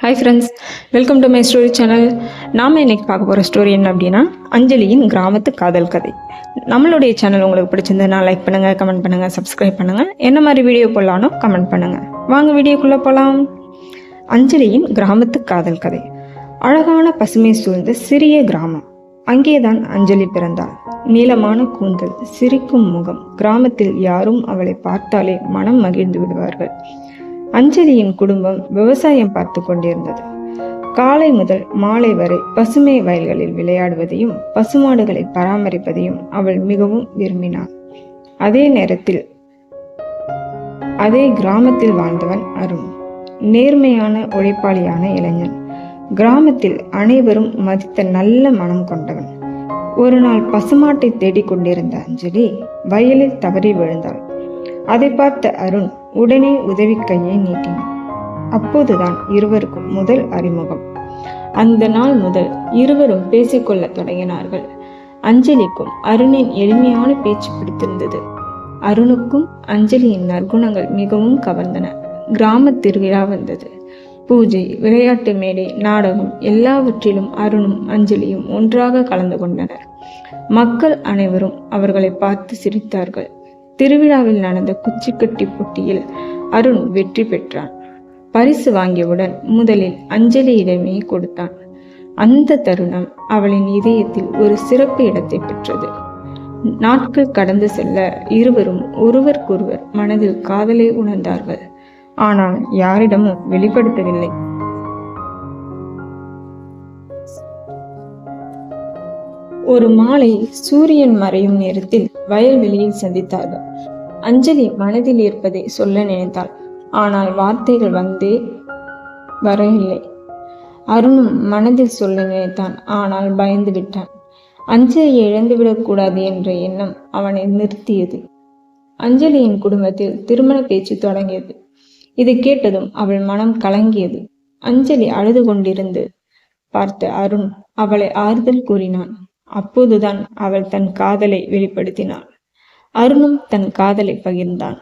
Hi friends welcome to my story channel நாம் இன்றைக்கி பார்க்க போகிற ஸ்டோரி என்ன அப்படின்னா அஞ்சலியின் கிராமத்து காதல் கதை. நம்மளுடைய சேனல் உங்களுக்கு பிடிச்சிருந்ததுன்னா லைக் பண்ணுங்கள் கமெண்ட் பண்ணுங்கள் சப்ஸ்கிரைப் பண்ணுங்கள் என்ன மாதிரி வீடியோ போடலானோ கமெண்ட் பண்ணுங்கள் வாங்க வீடியோக்குள்ளே போகலாம் அஞ்சலியின் கிராமத்து காதல் கதை. அழகான பசுமை சூழ்ந்த சிறிய கிராமம். அங்கேதான் அஞ்சலி பிறந்தாள். நீளமான கூந்தல் சிரிக்கும் முகம். கிராமத்தில் யாரும் அவளை பார்த்தாலே மனம் மகிழ்ந்து விடுவார்கள். அஞ்சலியின் குடும்பம் விவசாயம் பார்த்து கொண்டிருந்தது. காலை முதல் மாலை வரை பசுமை வயல்களில் விளையாடுவதையும் பசுமாடுகளை பராமரிப்பதையும் அவள் மிகவும் விரும்பினாள். அதே நேரத்தில் அதே கிராமத்தில் வாழ்ந்தவன் அருண். நேர்மையான உழைப்பாளியான இளைஞன். கிராமத்தில் அனைவரும் மதித்த நல்ல மனம் கொண்டவன். ஒரு நாள் பசுமாட்டை தேடிக் கொண்டிருந்த அஞ்சலி வயலில் தவறி விழுந்தாள். அதை பார்த்த அருண் உடனே உதவி கையை நீட்டினான். அப்போதுதான் இருவருக்கும் முதல் அறிமுகம். அந்த நாள் முதல் இருவரும் பேசிக்கொள்ளத் தொடங்கினார்கள். அஞ்சலிக்கும் அருணின் எளிமையான பேச்சு பிடித்திருந்தது. அருணுக்கும் அஞ்சலியின் நற்குணங்கள் மிகவும் கவர்ந்தன. கிராம திருவிழா வந்தது. பூஜை விளையாட்டு மேடை நாடகம் எல்லாவற்றிலும் அருணும் அஞ்சலியும் ஒன்றாக கலந்து கொண்டனர். மக்கள் அனைவரும் அவர்களை பார்த்து சிரித்தார்கள். திருவிழாவில் நடந்த குச்சிக்கட்டி போட்டியில் அருண் வெற்றி பெற்றான். பரிசு வாங்கியவுடன் முதலில் அஞ்சலியிடமே கொடுத்தான். அந்த தருணம் அவளின் இதயத்தில் ஒரு சிறப்பு இடத்தை பெற்றது. நாட்கள் கடந்து செல்ல இருவரும் ஒருவருக்கொருவர் மனதில் காதலை உணர்ந்தார்கள். ஆனால் யாரிடமும் வெளிப்படுத்தவில்லை. ஒரு மாலை சூரியன் மறையும் நேரத்தில் வயல்வெளியில் சந்தித்தார்கள். அஞ்சலி மனதில் இருப்பதை சொல்ல நினைத்தாள். ஆனால் வார்த்தைகள் வந்தே வரவில்லை. அருணும் மனதில் சொல்ல நினைத்தான். ஆனால் பயந்து விட்டான். அஞ்சலியை இழந்துவிடக்கூடாது என்ற எண்ணம் அவனை நிறுத்தியது. அஞ்சலியின் குடும்பத்தில் திருமண பேச்சு தொடங்கியது. இதை கேட்டதும் அவள் மனம் கலங்கியது. அஞ்சலி அழுது கொண்டிருந்து பார்த்த அருண் அவளை ஆறுதல் கூறினான். அப்போதுதான் அவள் தன் காதலை வெளிப்படுத்தினாள். அருணும் தன் காதலை பகிர்ந்தான்.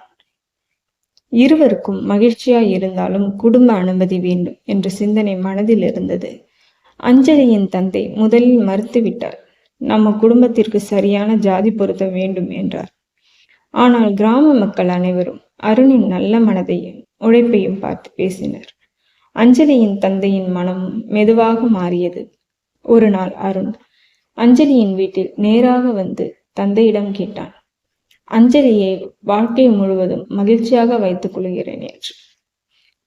இருவருக்கும் மகிழ்ச்சியாய் இருந்தாலும் குடும்ப அனுமதி வேண்டும் என்ற சிந்தனை மனதில் இருந்தது. அஞ்சலியின் தந்தை முதலில் மறுத்துவிட்டார். நம்ம குடும்பத்திற்கு சரியான ஜாதி பொருத்தம் வேண்டும் என்றார். ஆனால் கிராம மக்கள் அனைவரும் அருணின் நல்ல மனதையும் உழைப்பையும் பார்த்து பேசினர். அஞ்சலியின் தந்தையின் மனம் மெதுவாக மாறியது. ஒரு நாள் அருண் அஞ்சலியின் வீட்டில் நேராக வந்து தந்தையிடம் கேட்டான். அஞ்சலியை வாழ்க்கை முழுவதும் மகிழ்ச்சியாக வைத்துக் கொள்கிறேன் என்று.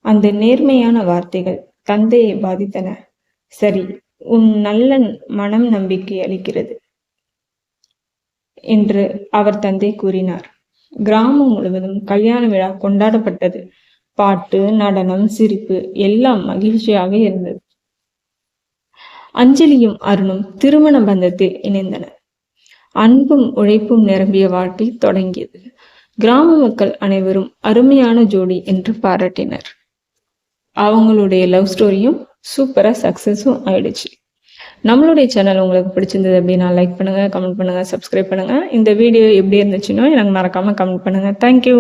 அந்த நேர்மையான வார்த்தைகள் தந்தையை பாதித்தன. சரி உன் நல்ல மனம் நம்பிக்கை அளிக்கிறது என்று அவர் தந்தை கூறினார். கிராமம் முழுவதும் கல்யாண விழா கொண்டாடப்பட்டது. பாட்டு நடனம் சிரிப்பு எல்லாம் மகிழ்ச்சியாக இருந்தது. அஞ்சலியும் அருணும் திருமண பந்தத்தில் இணைந்தனர். அன்பும் உழைப்பும் நிரம்பிய வாழ்க்கை தொடங்கியது. கிராம மக்கள் அனைவரும் அருமையான ஜோடி என்று பாராட்டினர். அவங்களுடைய லவ் ஸ்டோரியும் சூப்பராக சக்ஸஸும் ஆயிடுச்சு. நம்மளுடைய சேனல் உங்களுக்கு பிடிச்சிருந்தது அப்படின்னா லைக் பண்ணுங்கள் கமெண்ட் பண்ணுங்கள் சப்ஸ்கிரைப் பண்ணுங்கள் இந்த வீடியோ எப்படி இருந்துச்சுன்னா எனக்கு மறக்காமல் கமெண்ட் பண்ணுங்கள் தேங்க்யூ